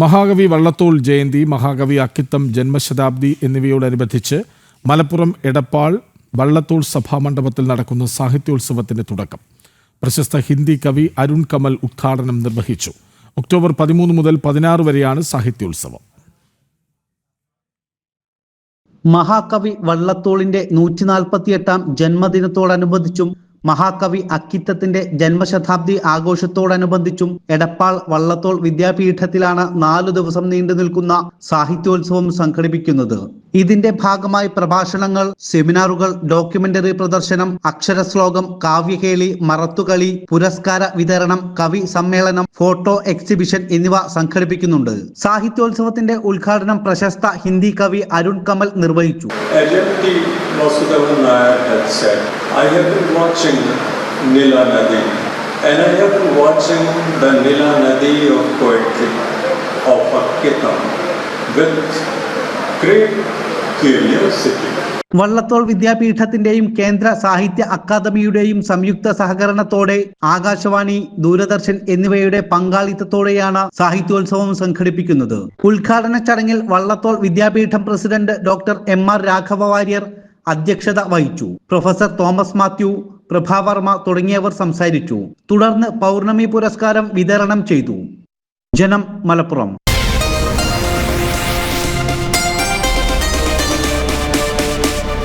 മഹാകവി വള്ളത്തോൾ ജയന്തി മഹാകവി അക്കിത്തം ജന്മശതാബ്ദി എന്നിവയോടനുബന്ധിച്ച് മലപ്പുറം എടപ്പാൾ വള്ളത്തോൾ സഭാമണ്ഡപത്തിൽ നടക്കുന്ന സാഹിത്യോത്സവത്തിന്റെ തുടക്കം. പ്രശസ്ത ഹിന്ദി കവി അരുൺ കമൽ ഉദ്ഘാടനം നിർവഹിച്ചു. ഒക്ടോബർ പതിമൂന്ന് മുതൽ പതിനാറ് വരെയാണ് സാഹിത്യോത്സവം. മഹാകവി വള്ളത്തോളിന്റെ നൂറ്റി നാൽപ്പത്തിയെട്ടാം ജന്മദിനത്തോടനുബന്ധിച്ചും മഹാകവി അക്കിത്തത്തിന്റെ ജന്മശതാബ്ദി ആഘോഷത്തോടനുബന്ധിച്ചും എടപ്പാൾ വള്ളത്തോൾ വിദ്യാപീഠത്തിലാണ് നാലു ദിവസം നീണ്ടു നിൽക്കുന്ന സാഹിത്യോത്സവം സംഘടിപ്പിക്കുന്നത്. ഇതിന്റെ ഭാഗമായി പ്രഭാഷണങ്ങൾ സെമിനാറുകൾ ഡോക്യുമെന്ററി പ്രദർശനം അക്ഷരശ്ലോകം കാവ്യകേളി മറത്തുകളി പുരസ്കാര വിതരണം കവി സമ്മേളനം ഫോട്ടോ എക്സിബിഷൻ എന്നിവ സംഘടിപ്പിക്കുന്നുണ്ട്. സാഹിത്യോത്സവത്തിന്റെ ഉദ്ഘാടനം പ്രശസ്ത ഹിന്ദി കവി അരുൺ കമൽ നിർവഹിച്ചു. I have watching the Nila Nadi of of great. Vallathol വിദ്യാപീഠത്തിന്റെയും കേന്ദ്ര സാഹിത്യ അക്കാദമിയുടെയും സംയുക്ത സഹകരണത്തോടെ ആകാശവാണി ദൂരദർശൻ എന്നിവയുടെ പങ്കാളിത്തത്തോടെയാണ് സാഹിത്യോത്സവം സംഘടിപ്പിക്കുന്നത്. ഉദ്ഘാടന ചടങ്ങിൽ Vallathol Vidyapeetham president doctor M R Raghava Warrier അധ്യക്ഷത വഹിച്ചു. പ്രൊഫസർ തോമസ് മാത്യു പ്രഭാവർമ്മ തുടങ്ങിയവർ സംസാരിച്ചു. തുടർന്ന് പൗർണമി പുരസ്കാരം വിതരണം ചെയ്തു. ജനം മലപ്പുറം.